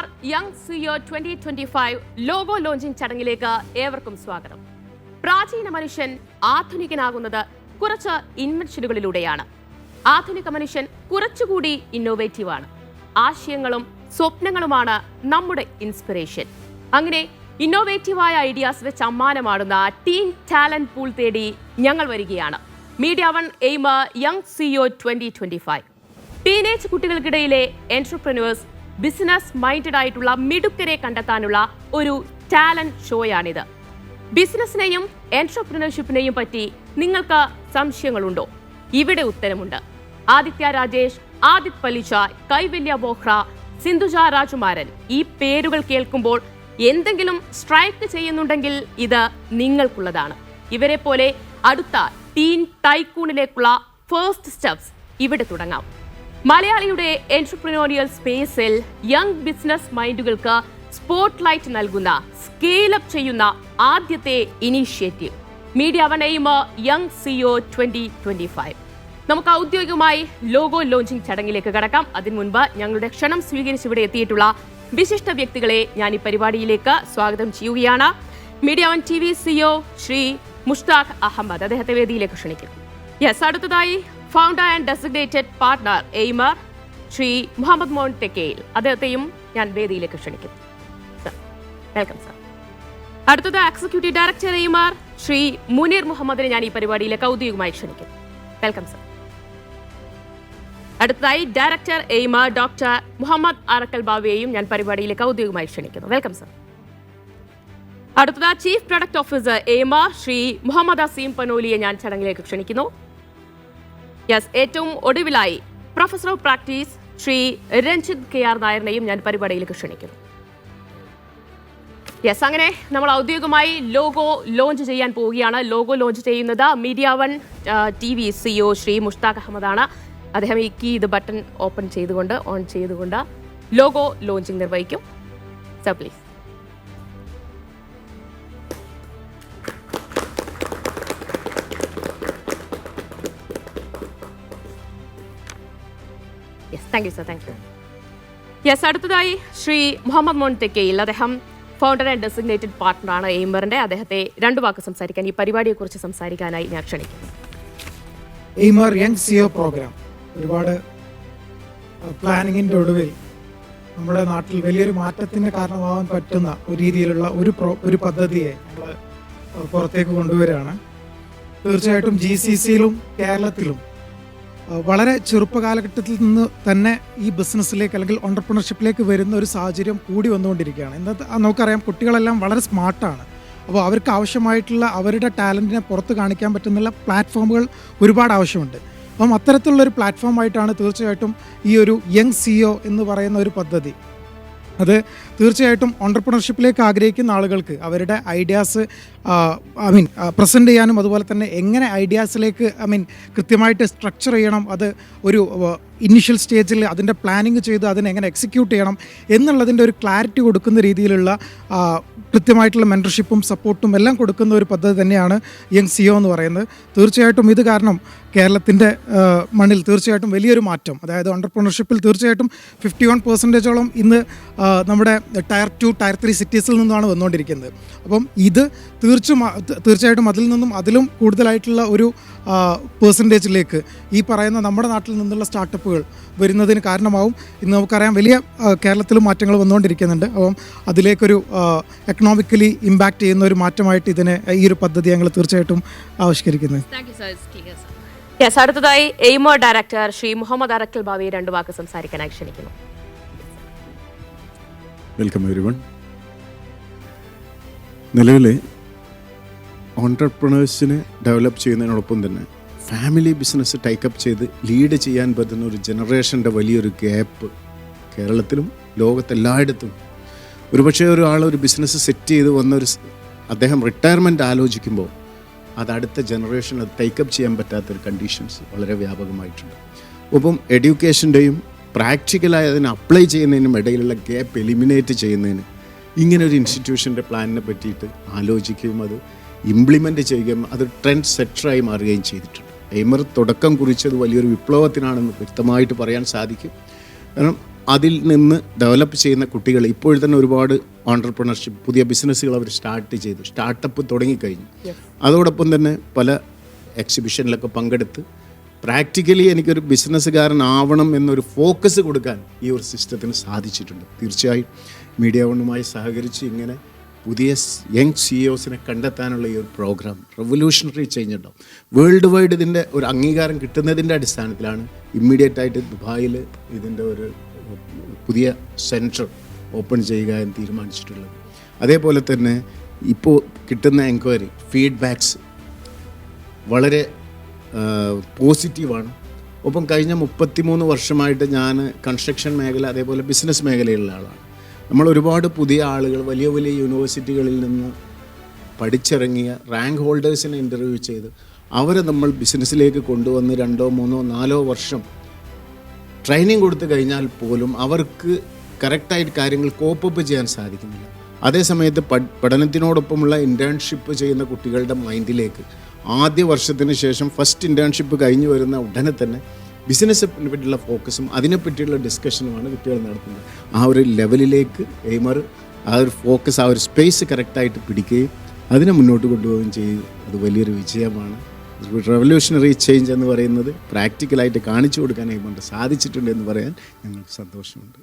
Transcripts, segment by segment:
Aimer young CEO twenty twenty five logo launching ചടങ്ങിലേക്ക് ഏവർക്കും സ്വാഗതം. പ്രാചീന മനുഷ്യൻ ആധുനികനാകുന്നത് കുറച്ച് ഇൻവെൻഷനുകളിലൂടെയാണ് ആധുനിക മനുഷ്യൻ കുറച്ചുകൂടി ഇന്നോവേറ്റീവ് ആണ്. ആശയങ്ങളും സ്വപ്നങ്ങളുമാണ് നമ്മുടെ ഇൻസ്പിറേഷൻ അങ്ങനെ ഇന്നോവേറ്റീവായ ഐഡിയാസ് വെച്ച് അമ്മാനമാടുന്ന ടീം ടാലന്റ് പൂൾ തേടി ഞങ്ങൾ വരികയാണ്. Media one Aimer young CEO twenty twenty five teenage കുട്ടികൾക്കിടയിലെ entrepreneurs business minded ആയിട്ടുള്ള മിടുക്കരെ കണ്ടെത്താനുള്ള ഒരു ടാലന്റ് ഷോയാണിത് ബിസിനസ്സിനെയും എന്റർപ്രിനർഷിപ്പിനെയും പറ്റി നിങ്ങൾക്ക് സംശയങ്ങളുണ്ടോ? ഇവിടെ ഉത്തരമുണ്ട്. ആദിത്യ രാജേഷ് ആദിത് പലിശ കൈവല്യ ബോഹ്റ സിന്ധുജ രാജകുമാരൻ ഈ പേരുകൾ കേൾക്കുമ്പോൾ എന്തെങ്കിലും സ്ട്രൈക്ക് ചെയ്യുന്നുണ്ടെങ്കിൽ ഇത് നിങ്ങൾക്കുള്ളതാണ്. ഇവരെ പോലെ അടുത്ത ടീൻ ടൈക്കൂണിലേക്കുള്ള ഫേസ്റ്റ് സ്റ്റെപ്സ് ഇവിടെ തുടങ്ങാം. മലയാളിയുടെ എന്റർപ്രിനോറിയൽ സ്പേസിൽ യങ് ബിസിനസ് മൈൻഡുകൾക്ക് സ്പോട്ട് ലൈറ്റ് നൽകുന്ന സ്കെയിലപ്പ് ചെയ്യുന്ന ആദ്യത്തെ initiative media one Aimer young CEO twenty twenty five നമുക്ക് ഔദ്യോഗികമായി ലോഗോ ലോഞ്ചിങ് ചടങ്ങിലേക്ക് കടക്കാം. അതിനു മുൻപ് ഞങ്ങളുടെ ക്ഷണം സ്വീകരിച്ച് ഇവിടെ എത്തിയിട്ടുള്ള വിശിഷ്ട വ്യക്തികളെ ഞാൻ ഈ പരിപാടിയിലേക്ക് സ്വാഗതം ചെയ്യുകയാണ്. Media one T V CEO Shri Mushtaq Ahmed. അദ്ദേഹത്തെ വേദിയിലേക്ക് ക്ഷണിക്കും. യെസ് അടുത്തതായി founder and designated partner Aimer Shri Muhammad Mon Thekkel അദ്ദേഹത്തെയും ഞാൻ വേദിയിലേക്ക് ക്ഷണിക്കുന്നു. വെൽക്കം സർ അടുത്തത് എക്സിക്യൂട്ടീവ് ഡയറക്ടർ എയ്മർ ശ്രീ മുനീർ മുഹമ്മദിനെ ഞാൻ ഈ പരിപാടിയിലേക്ക് ഔദ്യോഗികമായി ക്ഷണിക്കുന്നു. വെൽക്കം സർ അടുത്തതായി ഡയറക്ടർ എയ്മർ ഡോക്ടർ മുഹമ്മദ് അറക്കൽ ബാവയെയും ഞാൻ പരിപാടിയിലേക്ക് ഔദ്യോഗികമായി ക്ഷണിക്കുന്നു. വെൽക്കം സർ അടുത്തത് chief product officer Aimer Shri Muhammad Aseem പനോലിയെ ഞാൻ ചടങ്ങിലേക്ക് ക്ഷണിക്കുന്നു. യെസ് ഏറ്റവും ഒടുവിലായി professor of practice Shri Ranjith K R നായരനെയും ഞാൻ പരിപാടിയിലേക്ക് ക്ഷണിക്കുന്നു. യെസ് അങ്ങനെ നമ്മൾ ഔദ്യോഗികമായി ലോഗോ ലോഞ്ച് ചെയ്യാൻ പോവുകയാണ്. ലോഗോ ലോഞ്ച് ചെയ്യുന്നത് media one T V CEO Shri Mushtaq അഹമ്മദാണ്. അദ്ദേഹം ഈ കീ ഇത് ബട്ടൺ ഓപ്പൺ ചെയ്തുകൊണ്ട് ഓൺ ചെയ്തുകൊണ്ട് ലോഗോ ലോഞ്ചിങ് നിർവഹിക്കും. Sir please. Thank you sir thank you yes അടുത്തതായി ശ്രീ മുഹമ്മദ് മോൻ തെക്കയിൽ അദ്ദേഹം ഫൗണ്ടർ ആൻഡ് ഡെസിഗ്നേറ്റഡ് പാർട്ട്ണറാണ് എയ്മറിന്റെ അദ്ദേഹത്തെ രണ്ടു വാക്ക് സംസാരിക്കാൻ ഈ പരിപാടിയെക്കുറിച്ച് സംസാരിക്കാനായി ഞാൻ ക്ഷണിക്കുന്നു. എയ്മർ യങ് സിഒ പ്രോഗ്രാം ഒരുപാട് പ്ലാനിങ്ങിന്റെ ഒടുവിൽ നമ്മുടെ നാട്ടിൽ വലിയൊരു മാറ്റത്തിന് കാരണമാവാൻ പറ്റുന്ന ഒരു രീതിയിലുള്ള ഒരു പ്രോ ഒരു പദ്ധതിയെ നമ്മൾ പുറത്തേക്ക് കൊണ്ടുവരികയാണ്. തീർച്ചയായിട്ടും ജി സി സിയിലും കേരളത്തിലും വളരെ ചെറുപ്പകാലഘട്ടത്തിൽ നിന്ന് തന്നെ ഈ ബിസിനസ്സിലേക്ക് അല്ലെങ്കിൽ ഓണ്ടർപ്രണർഷിപ്പിലേക്ക് വരുന്ന ഒരു സാഹചര്യം കൂടി വന്നുകൊണ്ടിരിക്കുകയാണ്. എന്താ നമുക്കറിയാം കുട്ടികളെല്ലാം വളരെ സ്മാർട്ടാണ്. അപ്പോൾ അവർക്ക് ആവശ്യമായിട്ടുള്ള അവരുടെ ടാലന്റിനെ പുറത്ത് കാണിക്കാൻ പറ്റുന്ന പ്ലാറ്റ്ഫോമുകൾ ഒരുപാട് ആവശ്യമുണ്ട്. അപ്പം അത്തരത്തിലുള്ള ഒരു പ്ലാറ്റ്ഫോമായിട്ടാണ് തീർച്ചയായിട്ടും ഈ ഒരു യങ് സിഒ എന്ന് പറയുന്ന ഒരു പദ്ധതി. അത് തീർച്ചയായിട്ടും ഓണ്ടർപ്രണർഷിപ്പിലേക്ക് ആഗ്രഹിക്കുന്ന ആളുകൾക്ക് അവരുടെ ഐഡിയാസ് ഐ മീൻ പ്രസന്റ് ചെയ്യാനും അതുപോലെ തന്നെ എങ്ങനെ ഐഡിയാസിലേക്ക് ഐ മീൻ കൃത്യമായിട്ട് സ്ട്രക്ചർ ചെയ്യണം അത് ഒരു ഇനിഷ്യൽ സ്റ്റേജിൽ അതിന്റെ പ്ലാനിങ് ചെയ്ത് അതിനെ എങ്ങനെ എക്സിക്യൂട്ട് ചെയ്യണം എന്നുള്ളതിന്റെ ഒരു ക്ലാരിറ്റി കൊടുക്കുന്ന രീതിയിലുള്ള കൃത്യമായിട്ടുള്ള മെന്റർഷിപ്പും സപ്പോർട്ടും എല്ലാം കൊടുക്കുന്ന ഒരു പദ്ധതി തന്നെയാണ് യങ് സിഒ എന്ന് പറയുന്നത്. തീർച്ചയായിട്ടും ഇത് കാരണം കേരളത്തിന്റെ മണ്ണിൽ തീർച്ചയായിട്ടും വലിയൊരു മാറ്റം. അതായത് ഓണ്ടർപ്രണർഷിപ്പിൽ തീർച്ചയായിട്ടും ഫിഫ്റ്റി വൺ പെർസെന്റേജോളം ഇന്ന് നമ്മുടെ ടയർ ടു ടയർ ത്രീ സിറ്റീസിൽ നിന്നാണ് വന്നുകൊണ്ടിരിക്കുന്നത്. അപ്പം ഇത് തീർച്ചും തീർച്ചയായിട്ടും അതിൽ നിന്നും അതിലും കൂടുതലായിട്ടുള്ള ഒരു പേഴ്സന്റേജിലേക്ക് ഈ പറയുന്ന നമ്മുടെ നാട്ടിൽ നിന്നുള്ള സ്റ്റാർട്ടപ്പുകൾ വരുന്നതിന് കാരണമാവും. ഇന്ന് നമുക്കറിയാം വലിയ കേരളത്തിൽ കേരളത്തിലും മാറ്റങ്ങൾ വന്നുകൊണ്ടിരിക്കുന്നുണ്ട്. അപ്പം അതിലേക്കൊരു എക്കണോമിക്കലി ഇമ്പാക്റ്റ് ചെയ്യുന്ന ഒരു മാറ്റമായിട്ട് ഇതിനെ ഈ ഒരു പദ്ധതി ഞങ്ങൾ തീർച്ചയായിട്ടും ആവിഷ്കരിക്കുന്നത് യെസ് അടുത്തതായി എയ്മോ ഡയറക്ടർ ശ്രീ മുഹമ്മദ് അറക്കൽ ബാവി രണ്ടു വാക്ക് സംസാരിക്കാനായി ക്ഷണിക്കുന്നു വെൽക്കം എവരിവൺ നിലവിലെ നിലവിൽ ഓണ്ടർപ്രണേഴ്സിനെ ഡെവലപ്പ് ചെയ്യുന്നതിനോടൊപ്പം തന്നെ ഫാമിലി ബിസിനസ് ടൈക്കപ്പ് ചെയ്ത് ലീഡ് ചെയ്യാൻ പറ്റുന്ന ഒരു ജനറേഷന്റെ വലിയൊരു ഗ്യാപ്പ് കേരളത്തിലും ലോകത്തെല്ലായിടത്തും. ഒരുപക്ഷെ ഒരാൾ ഒരു ബിസിനസ് സെറ്റ് ചെയ്ത് വന്ന ഒരു അദ്ദേഹം റിട്ടയർമെന്റ് ആലോചിക്കുമ്പോൾ അത് അടുത്ത ജനറേഷൻ അത് ടേക്കപ്പ് ചെയ്യാൻ പറ്റാത്തൊരു കണ്ടീഷൻസ് വളരെ വ്യാപകമായിട്ടുണ്ട്. ഒപ്പം എഡ്യൂക്കേഷന്റെയും പ്രാക്ടിക്കലായി അതിനെ അപ്ലൈ ചെയ്യുന്നതിനും ഇടയിലുള്ള ഗ്യാപ്പ് എലിമിനേറ്റ് ചെയ്യുന്നതിന് ഇങ്ങനെ ഒരു ഇൻസ്റ്റിറ്റ്യൂഷന്റെ പ്ലാനിനെ പറ്റിയിട്ട് ആലോചിക്കുകയും അത് ഇംപ്ലിമെന്റ് ചെയ്യുകയും അത് ട്രെൻഡ് സെറ്ററായി മാറുകയും ചെയ്തിട്ടുണ്ട്. എയ്മർ തുടക്കം കുറിച്ചത് വലിയൊരു വിപ്ലവത്തിനാണെന്ന് വ്യക്തമായിട്ട് പറയാൻ സാധിക്കും. കാരണം അതിൽ നിന്ന് ഡെവലപ്പ് ചെയ്യുന്ന കുട്ടികൾ ഇപ്പോൾ തന്നെ ഒരുപാട് ഓണ്ടർപ്രണർഷിപ്പ് പുതിയ ബിസിനസ്സുകൾ അവർ സ്റ്റാർട്ട് ചെയ്തു. സ്റ്റാർട്ടപ്പ് തുടങ്ങിക്കഴിഞ്ഞു. അതോടൊപ്പം തന്നെ പല എക്സിബിഷനിലൊക്കെ പങ്കെടുത്ത് പ്രാക്ടിക്കലി എനിക്കൊരു ബിസിനസ്സുകാരനാവണം എന്നൊരു ഫോക്കസ് കൊടുക്കാൻ ഈ ഒരു സിസ്റ്റത്തിന് സാധിച്ചിട്ടുണ്ട്. തീർച്ചയായും മീഡിയ വണ്ണുമായി സഹകരിച്ച് ഇങ്ങനെ പുതിയ യങ് സി ഒസിനെ കണ്ടെത്താനുള്ള ഈ ഒരു പ്രോഗ്രാം റെവല്യൂഷണറി ചേഞ്ച് ഉണ്ടാവും. വേൾഡ് വൈഡ് ഇതിന്റെ ഒരു അംഗീകാരം കിട്ടുന്നതിന്റെ അടിസ്ഥാനത്തിലാണ് ഇമ്മീഡിയറ്റ് ആയിട്ട് ദുബായിൽ ഇതിന്റെ ഒരു പുതിയ സെന്റർ ഓപ്പൺ ചെയ്യുക എന്ന് തീരുമാനിച്ചിട്ടുള്ളത്. അതേപോലെ തന്നെ ഇപ്പോൾ കിട്ടുന്ന എൻക്വയറി ഫീഡ്ബാക്സ് വളരെ പോസിറ്റീവാണ് ഒപ്പം കഴിഞ്ഞ മുപ്പത്തിമൂന്ന് വർഷമായിട്ട് ഞാൻ കൺസ്ട്രക്ഷൻ മേഖല അതേപോലെ ബിസിനസ് മേഖലയിലുള്ള ആളാണ്. നമ്മൾ ഒരുപാട് പുതിയ ആളുകൾ വലിയ വലിയ യൂണിവേഴ്സിറ്റികളിൽ നിന്ന് പഠിച്ചിറങ്ങിയ റാങ്ക് ഹോൾഡേഴ്സിനെ ഇന്റർവ്യൂ ചെയ്ത് അവരെ നമ്മൾ ബിസിനസ്സിലേക്ക് കൊണ്ടുവന്ന് രണ്ടോ മൂന്നോ നാലോ വർഷം ട്രെയിനിങ് കൊടുത്തു കഴിഞ്ഞാൽ പോലും അവർക്ക് കറക്റ്റായിട്ട് കാര്യങ്ങൾ കോപ്പപ്പ് ചെയ്യാൻ സാധിക്കുന്നില്ല. അതേസമയത്ത് സമയത്ത് പഠനത്തിനോടൊപ്പമുള്ള ഇന്റേൺഷിപ്പ് ചെയ്യുന്ന കുട്ടികളുടെ മൈൻഡിലേക്ക് ആദ്യ വർഷത്തിന് ശേഷം ഫസ്റ്റ് ഇന്റേൺഷിപ്പ് കഴിഞ്ഞു വരുന്ന ഉടനെ തന്നെ ബിസിനസ്സിനെ പറ്റിയുള്ള ഫോക്കസും അതിനെപ്പറ്റിയുള്ള ഡിസ്കഷനുമാണ് കുട്ടികൾ നടത്തുന്നത്. ആ ഒരു ലെവലിലേക്ക് എയ്മർ ആ ഒരു ഫോക്കസ് ആ ഒരു സ്പേസ് കറക്റ്റായിട്ട് പിടിക്കുകയും അതിനെ മുന്നോട്ട് കൊണ്ടുപോവുകയും ചെയ്യും അത് വലിയൊരു വിജയമാണ്. റെവല്യൂഷണറി ചേഞ്ച് എന്ന് പറയുന്നത് പ്രാക്ടിക്കലായിട്ട് കാണിച്ചു കൊടുക്കാൻ എയ്മറിന് സാധിച്ചിട്ടുണ്ട് എന്ന് പറയാൻ ഞങ്ങൾക്ക് സന്തോഷമുണ്ട്.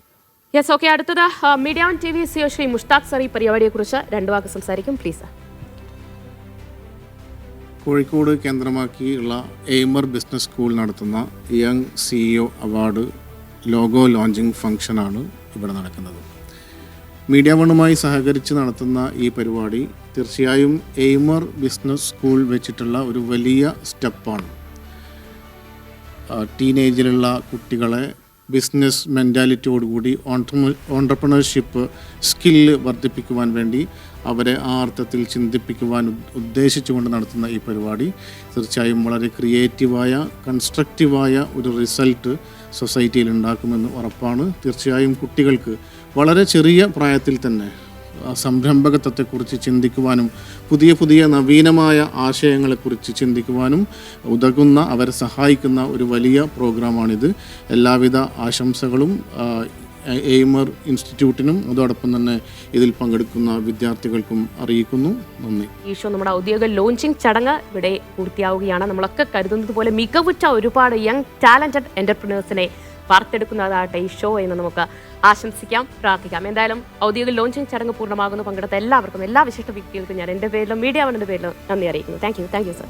യെസ് ഓക്കെ അടുത്തത് media one T V CEO Shri Mushtaq sir ഈ പരിപാടിയെക്കുറിച്ച് രണ്ടു വാക്ക് സംസാരിക്കും പ്ലീസ് കോഴിക്കോട് കേന്ദ്രമാക്കിയുള്ള എയ്മർ ബിസിനസ് സ്കൂൾ നടത്തുന്ന young CEO award logo launching ഫംഗ്ഷനാണ് ഇവിടെ നടക്കുന്നത്. മീഡിയ വണ്ണുമായി സഹകരിച്ച് നടത്തുന്ന ഈ പരിപാടി തീർച്ചയായും എയ്മർ ബിസിനസ് സ്കൂൾ വെച്ചിട്ടുള്ള ഒരു വലിയ സ്റ്റെപ്പാണ്. ടീനേജിലുള്ള കുട്ടികളെ ബിസിനസ് മെന്റാലിറ്റിയോടുകൂടി ഓൺടർപ്രണർഷിപ്പ് സ്കില്ല് വർദ്ധിപ്പിക്കുവാൻ വേണ്ടി അവരെ ആ അർത്ഥത്തിൽ ചിന്തിപ്പിക്കുവാൻ ഉദ്ദേശിച്ചുകൊണ്ട് നടത്തുന്ന ഈ പരിപാടി തീർച്ചയായും വളരെ ക്രിയേറ്റീവായ കൺസ്ട്രക്റ്റീവായ ഒരു റിസൾട്ട് സൊസൈറ്റിയിൽ ഉണ്ടാക്കുമെന്ന് ഉറപ്പാണ്. തീർച്ചയായും കുട്ടികൾക്ക് വളരെ ചെറിയ പ്രായത്തിൽ തന്നെ സംരംഭകത്വത്തെക്കുറിച്ച് ചിന്തിക്കുവാനും പുതിയ പുതിയ നവീനമായ ആശയങ്ങളെക്കുറിച്ച് ചിന്തിക്കുവാനും ഉതകുന്ന അവരെ സഹായിക്കുന്ന ഒരു വലിയ പ്രോഗ്രാമാണിത്. എല്ലാവിധ ആശംസകളും എയ്മർ ഇൻസ്റ്റിറ്റ്യൂട്ടിനും അതോടൊപ്പം തന്നെ ഇതിൽ പങ്കെടുക്കുന്ന വിദ്യാർത്ഥികൾക്കും അറിയിക്കുന്നു. നന്ദി. ഈ ഷോ നമ്മുടെ ഔദ്യോഗിക ലോഞ്ചിങ് ചടങ്ങ് ഇവിടെ പൂർത്തിയാവുകയാണ്. നമ്മളൊക്കെ കരുതുന്നത് പോലെ മികവുറ്റ ഒരുപാട് യങ് ടാലന്റഡ് എന്റർപ്രിനേഴ്സിനെ വാർത്തെടുക്കുന്നതാകട്ടെ ഈ ഷോ എന്ന് നമുക്ക് ആശംസിക്കാം പ്രാർത്ഥിക്കാം. എന്തായാലും ഔദ്യോഗിക ലോഞ്ചിങ് ചടങ്ങ് പൂർണമാകുന്നു. പങ്കെടുത്ത എല്ലാവർക്കും എല്ലാ വിശിഷ്ട വ്യക്തികൾക്കും ഞാൻ എന്റെ പേരിലും മീഡിയ വണ്ണിന്റെ പേരിലും നന്ദി അറിയിക്കുന്നു. Thank you thank you sir